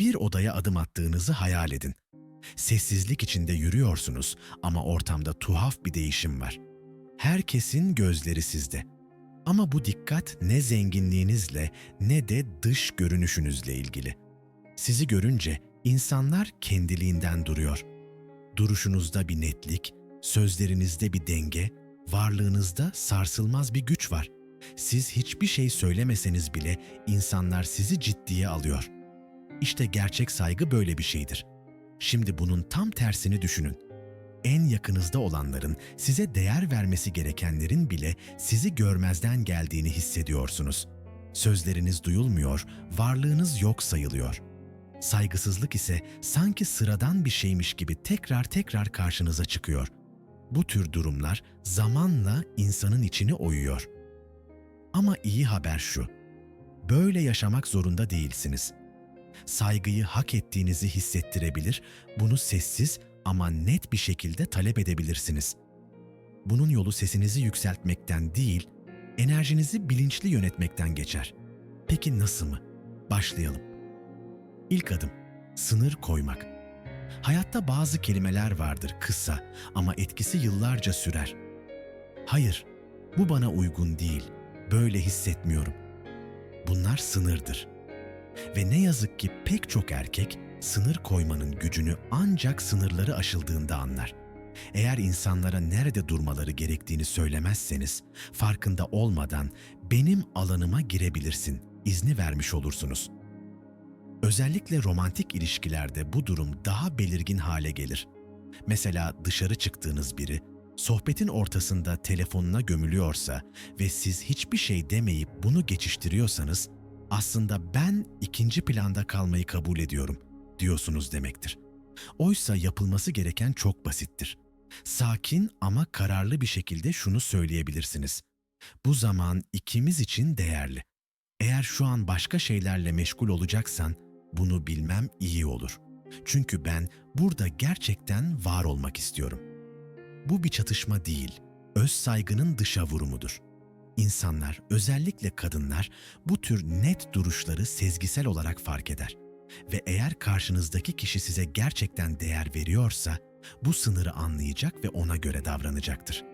Bir odaya adım attığınızı hayal edin. Sessizlik içinde yürüyorsunuz ama ortamda tuhaf bir değişim var. Herkesin gözleri sizde. Ama bu dikkat ne zenginliğinizle ne de dış görünüşünüzle ilgili. Sizi görünce insanlar kendiliğinden duruyor. Duruşunuzda bir netlik, sözlerinizde bir denge, varlığınızda sarsılmaz bir güç var. Siz hiçbir şey söylemeseniz bile insanlar sizi ciddiye alıyor. İşte gerçek saygı böyle bir şeydir. Şimdi bunun tam tersini düşünün. En yakınızda olanların, size değer vermesi gerekenlerin bile sizi görmezden geldiğini hissediyorsunuz. Sözleriniz duyulmuyor, varlığınız yok sayılıyor. Saygısızlık ise sanki sıradan bir şeymiş gibi tekrar tekrar karşınıza çıkıyor. Bu tür durumlar zamanla insanın içini oyuyor. Ama iyi haber şu. Böyle yaşamak zorunda değilsiniz. Saygıyı hak ettiğinizi hissettirebilir, bunu sessiz ama net bir şekilde talep edebilirsiniz. Bunun yolu sesinizi yükseltmekten değil, enerjinizi bilinçli yönetmekten geçer. Peki nasıl mı? Başlayalım. İlk adım sınır koymak. Hayatta bazı kelimeler vardır kısa ama etkisi yıllarca sürer. Hayır, bu bana uygun değil. Böyle hissetmiyorum. Bunlar sınırdır. Ve ne yazık ki pek çok erkek sınır koymanın gücünü ancak sınırları aşıldığında anlar. Eğer insanlara nerede durmaları gerektiğini söylemezseniz, farkında olmadan benim alanıma girebilirsin izni vermiş olursunuz. Özellikle romantik ilişkilerde bu durum daha belirgin hale gelir. Mesela dışarı çıktığınız biri sohbetin ortasında telefonuna gömülüyorsa ve siz hiçbir şey demeyip bunu geçiştiriyorsanız aslında ben ikinci planda kalmayı kabul ediyorum diyorsunuz demektir. Oysa yapılması gereken çok basittir. Sakin ama kararlı bir şekilde şunu söyleyebilirsiniz. Bu zaman ikimiz için değerli. Eğer şu an başka şeylerle meşgul olacaksan bunu bilmem iyi olur. Çünkü ben burada gerçekten var olmak istiyorum. Bu bir çatışma değil, öz saygının dışa vurumudur. İnsanlar, özellikle kadınlar bu tür net duruşları sezgisel olarak fark eder. Ve eğer karşınızdaki kişi size gerçekten değer veriyorsa bu sınırı anlayacak ve ona göre davranacaktır.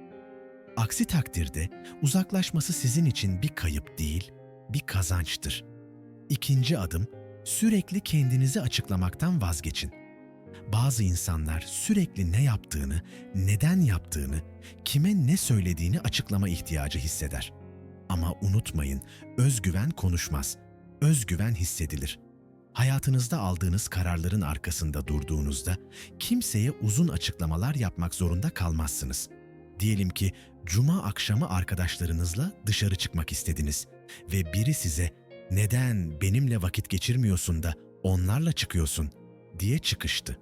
Aksi takdirde uzaklaşması sizin için bir kayıp değil, bir kazançtır. İkinci adım, sürekli kendinizi açıklamaktan vazgeçin. Bazı insanlar sürekli ne yaptığını, neden yaptığını, kime ne söylediğini açıklama ihtiyacı hisseder. Ama unutmayın, özgüven konuşmaz. Özgüven hissedilir. Hayatınızda aldığınız kararların arkasında durduğunuzda kimseye uzun açıklamalar yapmak zorunda kalmazsınız. Diyelim ki cuma akşamı arkadaşlarınızla dışarı çıkmak istediniz ve biri size "Neden benimle vakit geçirmiyorsun da onlarla çıkıyorsun?" diye çıkıştı.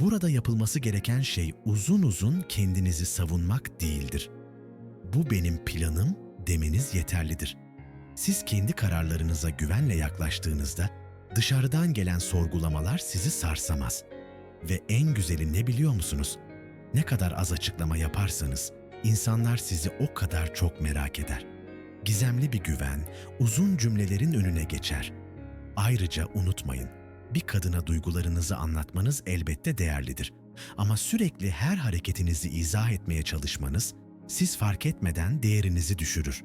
Burada yapılması gereken şey uzun uzun kendinizi savunmak değildir. Bu benim planım demeniz yeterlidir. Siz kendi kararlarınıza güvenle yaklaştığınızda dışarıdan gelen sorgulamalar sizi sarsamaz. Ve en güzeli ne biliyor musunuz? Ne kadar az açıklama yaparsanız insanlar sizi o kadar çok merak eder. Gizemli bir güven uzun cümlelerin önüne geçer. Ayrıca unutmayın, bir kadına duygularınızı anlatmanız elbette değerlidir. Ama sürekli her hareketinizi izah etmeye çalışmanız siz fark etmeden değerinizi düşürür.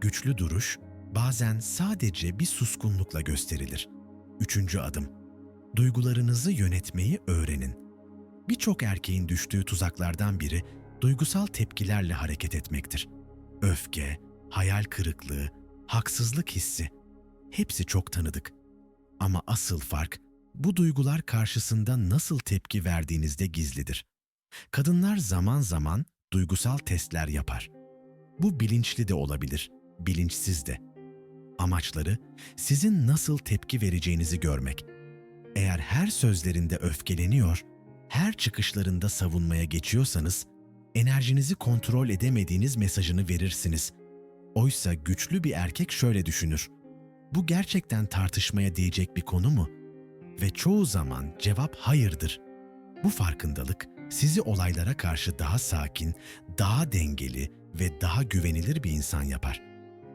Güçlü duruş bazen sadece bir suskunlukla gösterilir. Üçüncü adım. Duygularınızı yönetmeyi öğrenin. Birçok erkeğin düştüğü tuzaklardan biri duygusal tepkilerle hareket etmektir. Öfke, hayal kırıklığı, haksızlık hissi hepsi çok tanıdık. Ama asıl fark bu duygular karşısında nasıl tepki verdiğinizde gizlidir. Kadınlar zaman zaman duygusal testler yapar. Bu bilinçli de olabilir, bilinçsiz de. Amaçları sizin nasıl tepki vereceğinizi görmek. Eğer her sözlerinde öfkeleniyor, her çıkışlarında savunmaya geçiyorsanız, enerjinizi kontrol edemediğiniz mesajını verirsiniz. Oysa güçlü bir erkek şöyle düşünür. Bu gerçekten tartışmaya değecek bir konu mu? Ve çoğu zaman cevap hayırdır. Bu farkındalık sizi olaylara karşı daha sakin, daha dengeli ve daha güvenilir bir insan yapar.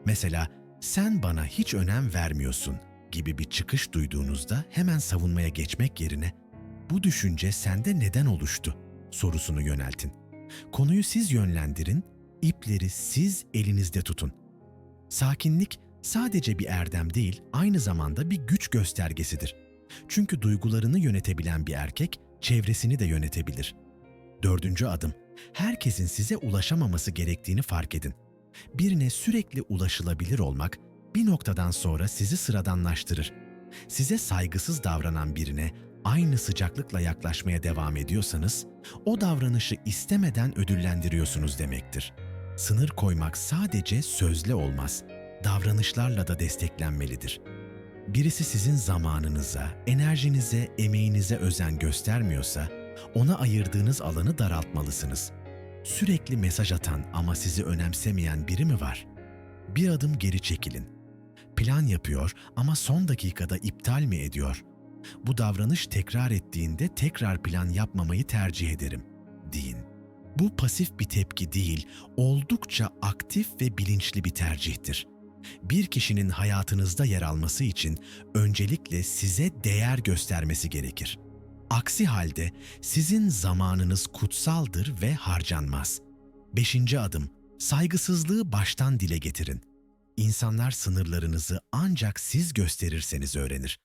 Mesela sen bana hiç önem vermiyorsun gibi bir çıkış duyduğunuzda hemen savunmaya geçmek yerine bu düşünce sende neden oluştu sorusunu yöneltin. Konuyu siz yönlendirin, ipleri siz elinizde tutun. Sakinlik sadece bir erdem değil, aynı zamanda bir güç göstergesidir. Çünkü duygularını yönetebilen bir erkek çevresini de yönetebilir. Dördüncü adım, herkesin size ulaşamaması gerektiğini fark edin. Birine sürekli ulaşılabilir olmak bir noktadan sonra sizi sıradanlaştırır. Size saygısız davranan birine aynı sıcaklıkla yaklaşmaya devam ediyorsanız, o davranışı istemeden ödüllendiriyorsunuz demektir. Sınır koymak sadece sözle olmaz, davranışlarla da desteklenmelidir. Birisi sizin zamanınıza, enerjinize, emeğinize özen göstermiyorsa, ona ayırdığınız alanı daraltmalısınız. Sürekli mesaj atan ama sizi önemsemeyen biri mi var? Bir adım geri çekilin. Plan yapıyor ama son dakikada iptal mi ediyor? Bu davranış tekrar ettiğinde tekrar plan yapmamayı tercih ederim, deyin. Bu pasif bir tepki değil, oldukça aktif ve bilinçli bir tercihtir. Bir kişinin hayatınızda yer alması için öncelikle size değer göstermesi gerekir. Aksi halde sizin zamanınız kutsaldır ve harcanmaz. Beşinci adım, saygısızlığı baştan dile getirin. İnsanlar sınırlarınızı ancak siz gösterirseniz öğrenir.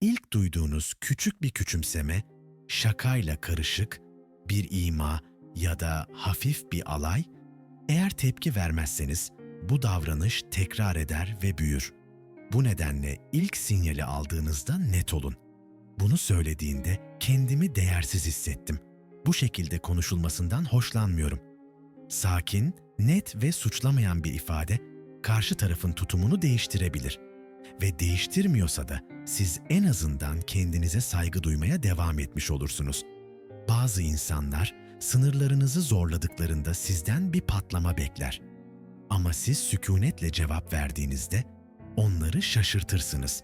İlk duyduğunuz küçük bir küçümseme, şakayla karışık, bir ima ya da hafif bir alay, eğer tepki vermezseniz bu davranış tekrar eder ve büyür. Bu nedenle ilk sinyali aldığınızda net olun. Bunu söylediğinde kendimi değersiz hissettim. Bu şekilde konuşulmasından hoşlanmıyorum. Sakin, net ve suçlamayan bir ifade karşı tarafın tutumunu değiştirebilir. Ve değiştirmiyorsa da siz en azından kendinize saygı duymaya devam etmiş olursunuz. Bazı insanlar sınırlarınızı zorladıklarında sizden bir patlama bekler. Ama siz sükunetle cevap verdiğinizde onları şaşırtırsınız.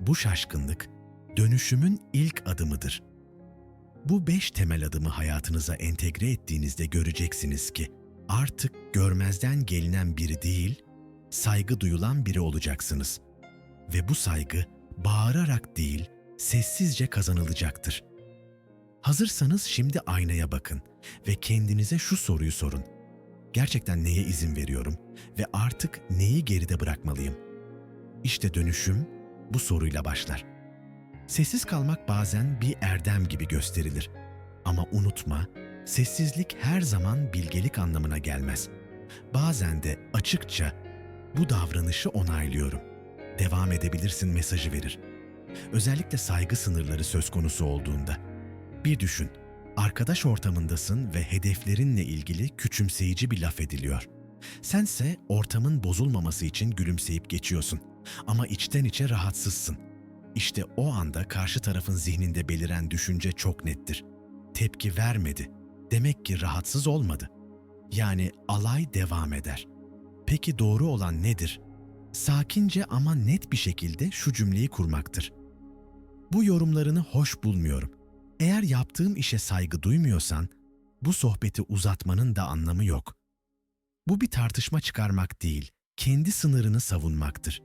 Bu şaşkınlık dönüşümün ilk adımıdır. Bu beş temel adımı hayatınıza entegre ettiğinizde göreceksiniz ki artık görmezden gelinen biri değil, saygı duyulan biri olacaksınız. Ve bu saygı bağırarak değil, sessizce kazanılacaktır. Hazırsanız şimdi aynaya bakın ve kendinize şu soruyu sorun. Gerçekten neye izin veriyorum ve artık neyi geride bırakmalıyım? İşte dönüşüm bu soruyla başlar. Sessiz kalmak bazen bir erdem gibi gösterilir. Ama unutma, sessizlik her zaman bilgelik anlamına gelmez. Bazen de açıkça bu davranışı onaylıyorum. Devam edebilirsin mesajı verir. Özellikle saygı sınırları söz konusu olduğunda. Bir düşün, arkadaş ortamındasın ve hedeflerinle ilgili küçümseyici bir laf ediliyor. Sense ortamın bozulmaması için gülümseyip geçiyorsun ama içten içe rahatsızsın. İşte o anda karşı tarafın zihninde beliren düşünce çok nettir. Tepki vermedi. Demek ki rahatsız olmadı. Yani alay devam eder. Peki doğru olan nedir? Sakince ama net bir şekilde şu cümleyi kurmaktır. Bu yorumlarını hoş bulmuyorum. Eğer yaptığım işe saygı duymuyorsan, bu sohbeti uzatmanın da anlamı yok. Bu bir tartışma çıkarmak değil, kendi sınırını savunmaktır.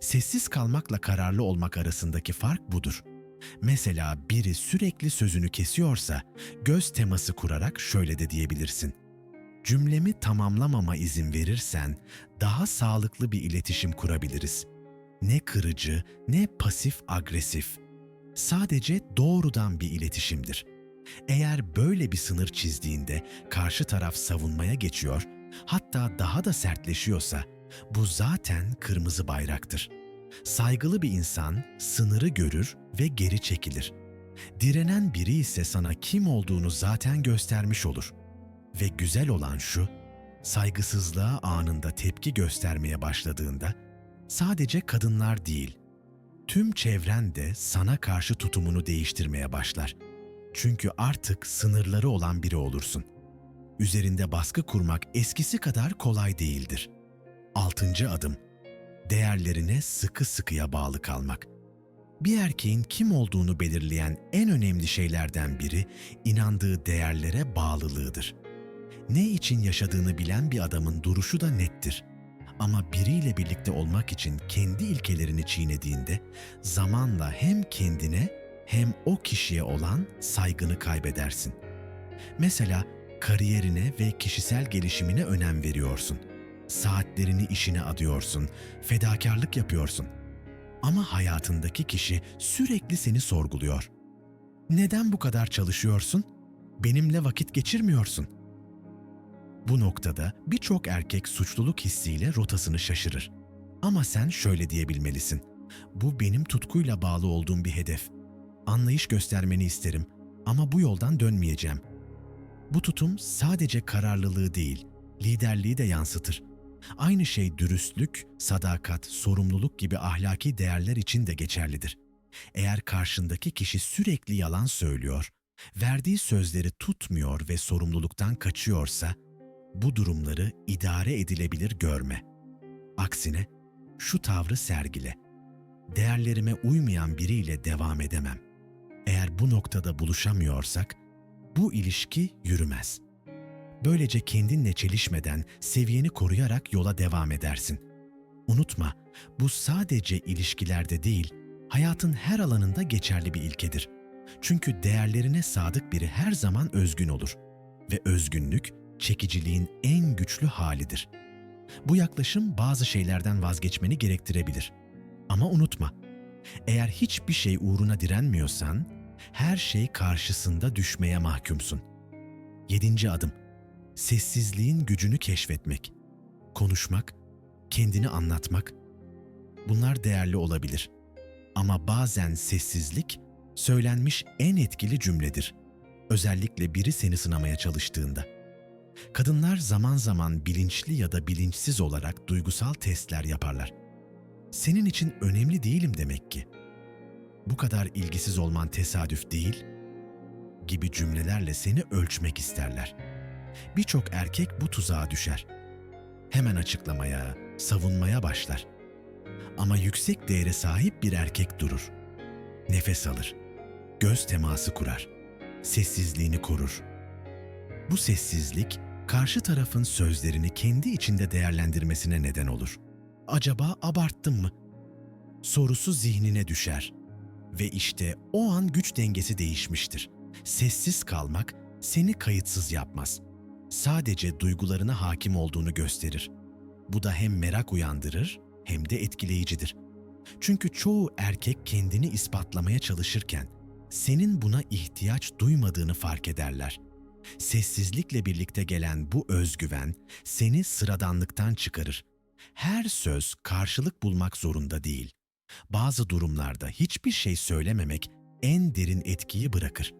Sessiz kalmakla kararlı olmak arasındaki fark budur. Mesela biri sürekli sözünü kesiyorsa, göz teması kurarak şöyle de diyebilirsin. Cümlemi tamamlamama izin verirsen daha sağlıklı bir iletişim kurabiliriz. Ne kırıcı, ne pasif agresif. Sadece doğrudan bir iletişimdir. Eğer böyle bir sınır çizdiğinde karşı taraf savunmaya geçiyor, hatta daha da sertleşiyorsa bu zaten kırmızı bayraktır. Saygılı bir insan sınırı görür ve geri çekilir. Direnen biri ise sana kim olduğunu zaten göstermiş olur. Ve güzel olan şu, saygısızlığa anında tepki göstermeye başladığında sadece kadınlar değil, tüm çevren de sana karşı tutumunu değiştirmeye başlar. Çünkü artık sınırları olan biri olursun. Üzerinde baskı kurmak eskisi kadar kolay değildir.'' Altıncı adım, değerlerine sıkı sıkıya bağlı kalmak. Bir erkeğin kim olduğunu belirleyen en önemli şeylerden biri inandığı değerlere bağlılığıdır. Ne için yaşadığını bilen bir adamın duruşu da nettir. Ama biriyle birlikte olmak için kendi ilkelerini çiğnediğinde zamanla hem kendine hem o kişiye olan saygını kaybedersin. Mesela kariyerine ve kişisel gelişimine önem veriyorsun. Saatlerini işine adıyorsun, fedakarlık yapıyorsun. Ama hayatındaki kişi sürekli seni sorguluyor. Neden bu kadar çalışıyorsun? Benimle vakit geçirmiyorsun. Bu noktada birçok erkek suçluluk hissiyle rotasını şaşırır. Ama sen şöyle diyebilmelisin. Bu benim tutkuyla bağlı olduğum bir hedef. Anlayış göstermeni isterim ama bu yoldan dönmeyeceğim. Bu tutum sadece kararlılığı değil, liderliği de yansıtır. Aynı şey dürüstlük, sadakat, sorumluluk gibi ahlaki değerler için de geçerlidir. Eğer karşındaki kişi sürekli yalan söylüyor, verdiği sözleri tutmuyor ve sorumluluktan kaçıyorsa, bu durumları idare edilebilir görme. Aksine şu tavrı sergile. Değerlerime uymayan biriyle devam edemem. Eğer bu noktada buluşamıyorsak, bu ilişki yürümez. Böylece kendinle çelişmeden seviyeni koruyarak yola devam edersin. Unutma, bu sadece ilişkilerde değil, hayatın her alanında geçerli bir ilkedir. Çünkü değerlerine sadık biri her zaman özgün olur ve özgünlük çekiciliğin en güçlü halidir. Bu yaklaşım bazı şeylerden vazgeçmeni gerektirebilir. Ama unutma, eğer hiçbir şey uğruna direnmiyorsan, her şey karşısında düşmeye mahkumsun. Yedinci adım, sessizliğin gücünü keşfetmek. Konuşmak, kendini anlatmak, bunlar değerli olabilir. Ama bazen sessizlik, söylenmiş en etkili cümledir. Özellikle biri seni sınamaya çalıştığında. Kadınlar zaman zaman bilinçli ya da bilinçsiz olarak duygusal testler yaparlar. Senin için önemli değilim demek ki. Bu kadar ilgisiz olman tesadüf değil gibi cümlelerle seni ölçmek isterler. Birçok erkek bu tuzağa düşer. Hemen açıklamaya, savunmaya başlar. Ama yüksek değere sahip bir erkek durur. Nefes alır. Göz teması kurar. Sessizliğini korur. Bu sessizlik karşı tarafın sözlerini kendi içinde değerlendirmesine neden olur. Acaba abarttım mı? Sorusu zihnine düşer ve işte o an güç dengesi değişmiştir. Sessiz kalmak seni kayıtsız yapmaz. Sadece duygularına hakim olduğunu gösterir. Bu da hem merak uyandırır hem de etkileyicidir. Çünkü çoğu erkek kendini ispatlamaya çalışırken senin buna ihtiyaç duymadığını fark ederler. Sessizlikle birlikte gelen bu özgüven seni sıradanlıktan çıkarır. Her söz karşılık bulmak zorunda değil. Bazı durumlarda hiçbir şey söylememek en derin etkiyi bırakır.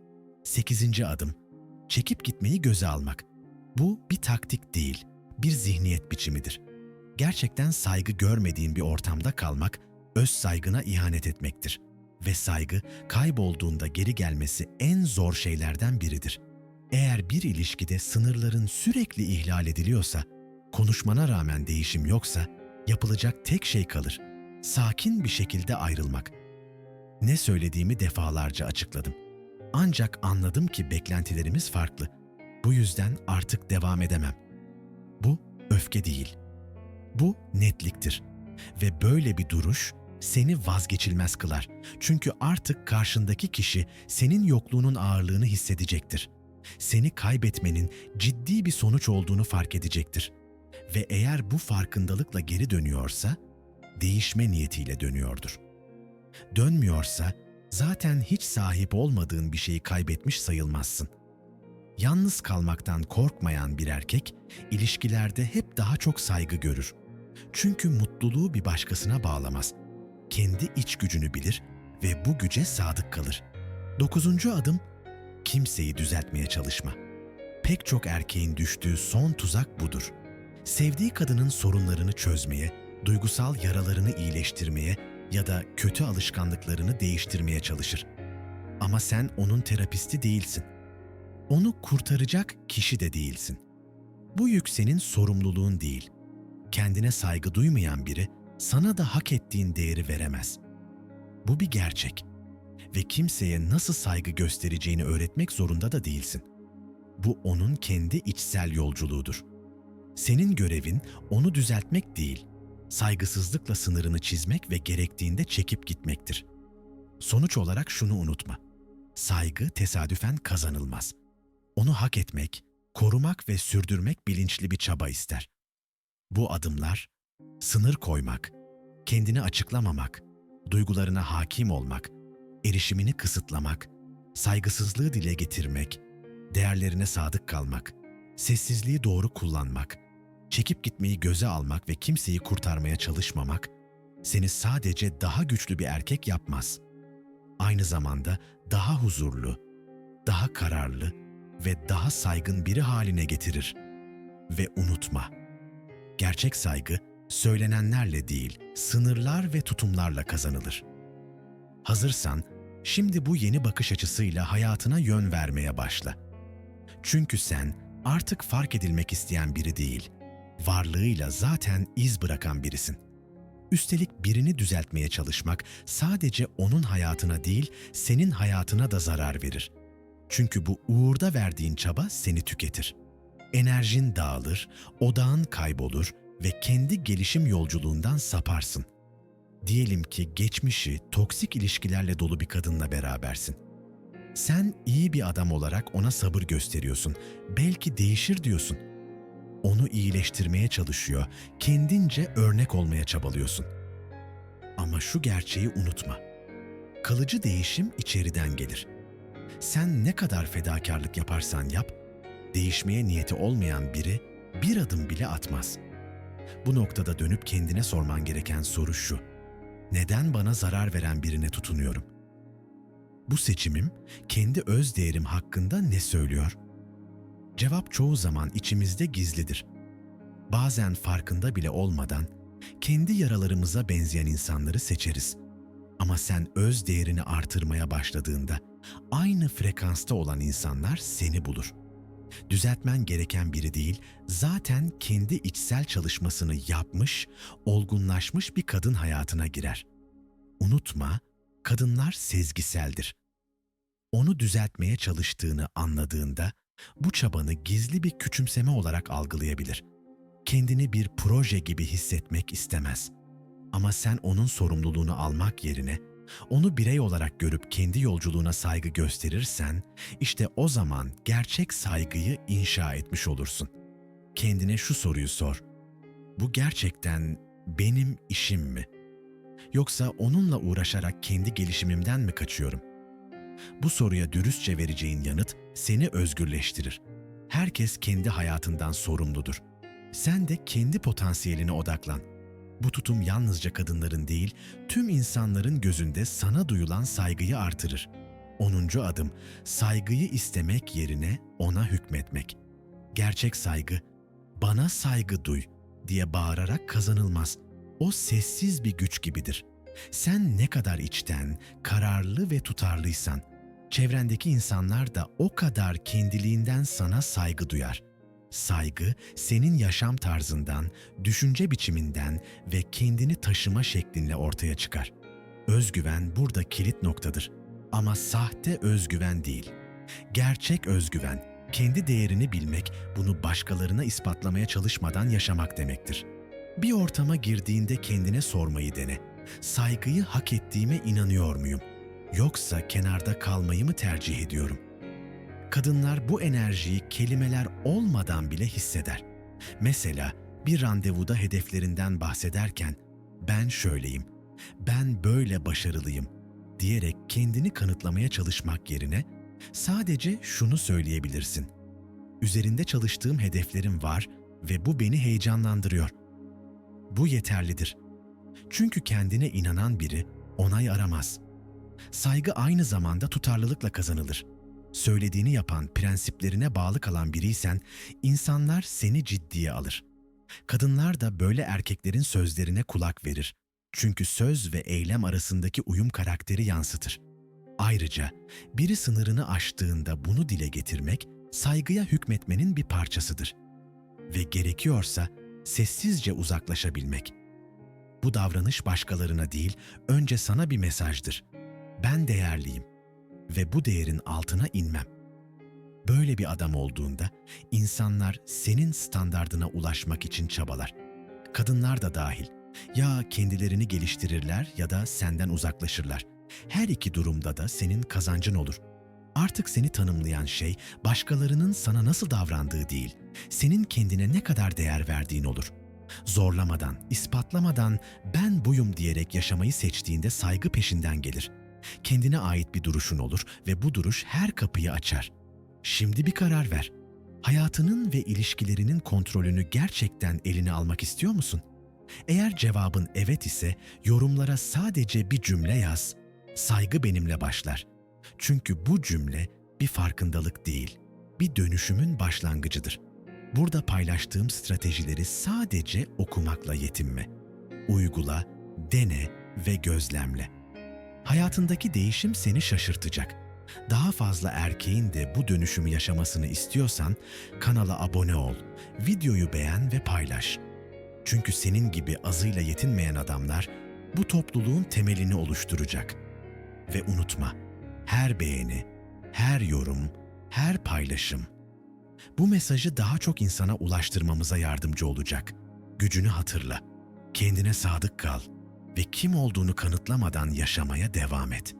Sekizinci adım, çekip gitmeyi göze almak. Bu bir taktik değil, bir zihniyet biçimidir. Gerçekten saygı görmediğin bir ortamda kalmak, öz saygına ihanet etmektir. Ve saygı kaybolduğunda geri gelmesi en zor şeylerden biridir. Eğer bir ilişkide sınırların sürekli ihlal ediliyorsa, konuşmana rağmen değişim yoksa, yapılacak tek şey kalır. Sakin bir şekilde ayrılmak. Ne söylediğimi defalarca açıkladım. Ancak anladım ki beklentilerimiz farklı. Bu yüzden artık devam edemem. Bu öfke değil. Bu netliktir. Ve böyle bir duruş seni vazgeçilmez kılar. Çünkü artık karşındaki kişi senin yokluğunun ağırlığını hissedecektir. Seni kaybetmenin ciddi bir sonuç olduğunu fark edecektir. Ve eğer bu farkındalıkla geri dönüyorsa, değişme niyetiyle dönüyordur. Dönmüyorsa, zaten hiç sahip olmadığın bir şeyi kaybetmiş sayılmazsın. Yalnız kalmaktan korkmayan bir erkek, ilişkilerde hep daha çok saygı görür. Çünkü mutluluğu bir başkasına bağlamaz. Kendi iç gücünü bilir ve bu güce sadık kalır. Dokuzuncu adım, kimseyi düzeltmeye çalışma. Pek çok erkeğin düştüğü son tuzak budur. Sevdiği kadının sorunlarını çözmeye, duygusal yaralarını iyileştirmeye ya da kötü alışkanlıklarını değiştirmeye çalışır. Ama sen onun terapisti değilsin. Onu kurtaracak kişi de değilsin. Bu yük senin sorumluluğun değil. Kendine saygı duymayan biri sana da hak ettiğin değeri veremez. Bu bir gerçek ve kimseye nasıl saygı göstereceğini öğretmek zorunda da değilsin. Bu onun kendi içsel yolculuğudur. Senin görevin onu düzeltmek değil, saygısızlıkla sınırını çizmek ve gerektiğinde çekip gitmektir. Sonuç olarak şunu unutma. Saygı tesadüfen kazanılmaz. Onu hak etmek, korumak ve sürdürmek bilinçli bir çaba ister. Bu adımlar sınır koymak, kendini açıklamamak, duygularına hakim olmak, erişimini kısıtlamak, saygısızlığı dile getirmek, değerlerine sadık kalmak, sessizliği doğru kullanmak, çekip gitmeyi göze almak ve kimseyi kurtarmaya çalışmamak seni sadece daha güçlü bir erkek yapmaz. Aynı zamanda daha huzurlu, daha kararlı ve daha saygın biri haline getirir. Ve unutma, gerçek saygı söylenenlerle değil, sınırlar ve tutumlarla kazanılır. Hazırsan, şimdi bu yeni bakış açısıyla hayatına yön vermeye başla. Çünkü sen artık fark edilmek isteyen biri değil, varlığıyla zaten iz bırakan birisin. Üstelik birini düzeltmeye çalışmak sadece onun hayatına değil, senin hayatına da zarar verir. Çünkü bu uğurda verdiğin çaba seni tüketir. Enerjin dağılır, odağın kaybolur ve kendi gelişim yolculuğundan saparsın. Diyelim ki geçmişi toksik ilişkilerle dolu bir kadınla berabersin. Sen iyi bir adam olarak ona sabır gösteriyorsun. Belki değişir diyorsun. Onu iyileştirmeye çalışıyor, kendince örnek olmaya çabalıyorsun. Ama şu gerçeği unutma. Kalıcı değişim içeriden gelir. Sen ne kadar fedakarlık yaparsan yap, değişmeye niyeti olmayan biri bir adım bile atmaz. Bu noktada dönüp kendine sorman gereken soru şu. Neden bana zarar veren birine tutunuyorum? Bu seçimim kendi öz değerim hakkında ne söylüyor? Cevap çoğu zaman içimizde gizlidir. Bazen farkında bile olmadan kendi yaralarımıza benzeyen insanları seçeriz. Ama sen öz değerini artırmaya başladığında aynı frekansta olan insanlar seni bulur. Düzeltmen gereken biri değil, zaten kendi içsel çalışmasını yapmış, olgunlaşmış bir kadın hayatına girer. Unutma, kadınlar sezgiseldir. Onu düzeltmeye çalıştığını anladığında bu çabanı gizli bir küçümseme olarak algılayabilir. Kendini bir proje gibi hissetmek istemez. Ama sen onun sorumluluğunu almak yerine onu birey olarak görüp kendi yolculuğuna saygı gösterirsen, işte o zaman gerçek saygıyı inşa etmiş olursun. Kendine şu soruyu sor. Bu gerçekten benim işim mi? Yoksa onunla uğraşarak kendi gelişimimden mi kaçıyorum? Bu soruya dürüstçe vereceğin yanıt seni özgürleştirir. Herkes kendi hayatından sorumludur. Sen de kendi potansiyeline odaklan. Bu tutum yalnızca kadınların değil, tüm insanların gözünde sana duyulan saygıyı artırır. 10. adım saygıyı istemek yerine ona hükmetmek. Gerçek saygı bana saygı duy diye bağırarak kazanılmaz. O sessiz bir güç gibidir. Sen ne kadar içten, kararlı ve tutarlıysan, çevrendeki insanlar da o kadar kendiliğinden sana saygı duyar. Saygı senin yaşam tarzından, düşünce biçiminden ve kendini taşıma şeklinle ortaya çıkar. Özgüven burada kilit noktadır. Ama sahte özgüven değil. Gerçek özgüven, kendi değerini bilmek, bunu başkalarına ispatlamaya çalışmadan yaşamak demektir. Bir ortama girdiğinde kendine sormayı dene. Saygıyı hak ettiğime inanıyor muyum? Yoksa kenarda kalmayı mı tercih ediyorum? Kadınlar bu enerjiyi kelimeler olmadan bile hisseder. Mesela bir randevuda hedeflerinden bahsederken ben şöyleyim, ben böyle başarılıyım diyerek kendini kanıtlamaya çalışmak yerine sadece şunu söyleyebilirsin. Üzerinde çalıştığım hedeflerim var ve bu beni heyecanlandırıyor. Bu yeterlidir. Çünkü kendine inanan biri onay aramaz. Saygı aynı zamanda tutarlılıkla kazanılır. Söylediğini yapan, prensiplerine bağlı kalan biriysen insanlar seni ciddiye alır. Kadınlar da böyle erkeklerin sözlerine kulak verir. Çünkü söz ve eylem arasındaki uyum karakteri yansıtır. Ayrıca biri sınırını aştığında bunu dile getirmek saygıya hükmetmenin bir parçasıdır. Ve gerekiyorsa sessizce uzaklaşabilmek. Bu davranış başkalarına değil, önce sana bir mesajdır. Ben değerliyim ve bu değerin altına inmem. Böyle bir adam olduğunda insanlar senin standardına ulaşmak için çabalar. Kadınlar da dahil. Ya kendilerini geliştirirler ya da senden uzaklaşırlar. Her iki durumda da senin kazancın olur. Artık seni tanımlayan şey başkalarının sana nasıl davrandığı değil, senin kendine ne kadar değer verdiğin olur. Zorlamadan, ispatlamadan ben buyum diyerek yaşamayı seçtiğinde saygı peşinden gelir. Kendine ait bir duruşun olur ve bu duruş her kapıyı açar. Şimdi bir karar ver. Hayatının ve ilişkilerinin kontrolünü gerçekten eline almak istiyor musun? Eğer cevabın evet ise yorumlara sadece bir cümle yaz. Saygı benimle başlar. Çünkü bu cümle bir farkındalık değil, bir dönüşümün başlangıcıdır. Burada paylaştığım stratejileri sadece okumakla yetinme. Uygula, dene ve gözlemle. Hayatındaki değişim seni şaşırtacak. Daha fazla erkeğin de bu dönüşümü yaşamasını istiyorsan kanala abone ol, videoyu beğen ve paylaş. Çünkü senin gibi azıyla yetinmeyen adamlar bu topluluğun temelini oluşturacak. Ve unutma, her beğeni, her yorum, her paylaşım bu mesajı daha çok insana ulaştırmamıza yardımcı olacak. Gücünü hatırla, kendine sadık kal ve kim olduğunu kanıtlamadan yaşamaya devam et.